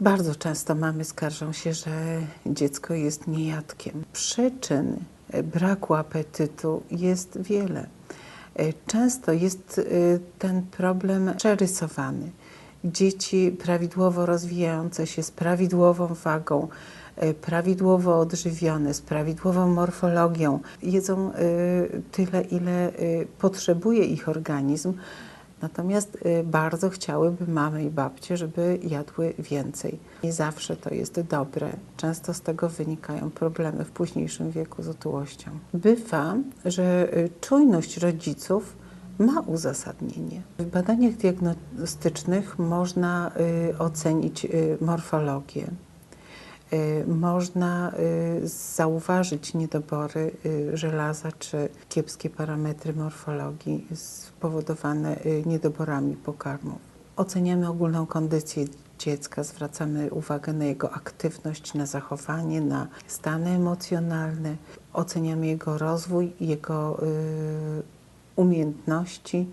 Bardzo często mamy skarżą się, że dziecko jest niejadkiem. Przyczyn braku apetytu jest wiele. Często jest e, ten problem przerysowany. Dzieci prawidłowo rozwijające się z prawidłową wagą, e, prawidłowo odżywione, z prawidłową morfologią, jedzą e, tyle, ile potrzebuje ich organizm. Natomiast y, bardzo chciałyby mamy i babcie, żeby jadły więcej. Nie zawsze to jest dobre. Często z tego wynikają problemy w późniejszym wieku z otyłością. Bywa, że y, czujność rodziców ma uzasadnienie. W badaniach diagnostycznych można y, ocenić morfologię. Y, Można y, zauważyć niedobory y, żelaza czy kiepskie parametry morfologii spowodowane niedoborami pokarmów. Oceniamy ogólną kondycję dziecka, zwracamy uwagę na jego aktywność, na zachowanie, na stany emocjonalne, oceniamy jego rozwój, jego umiejętności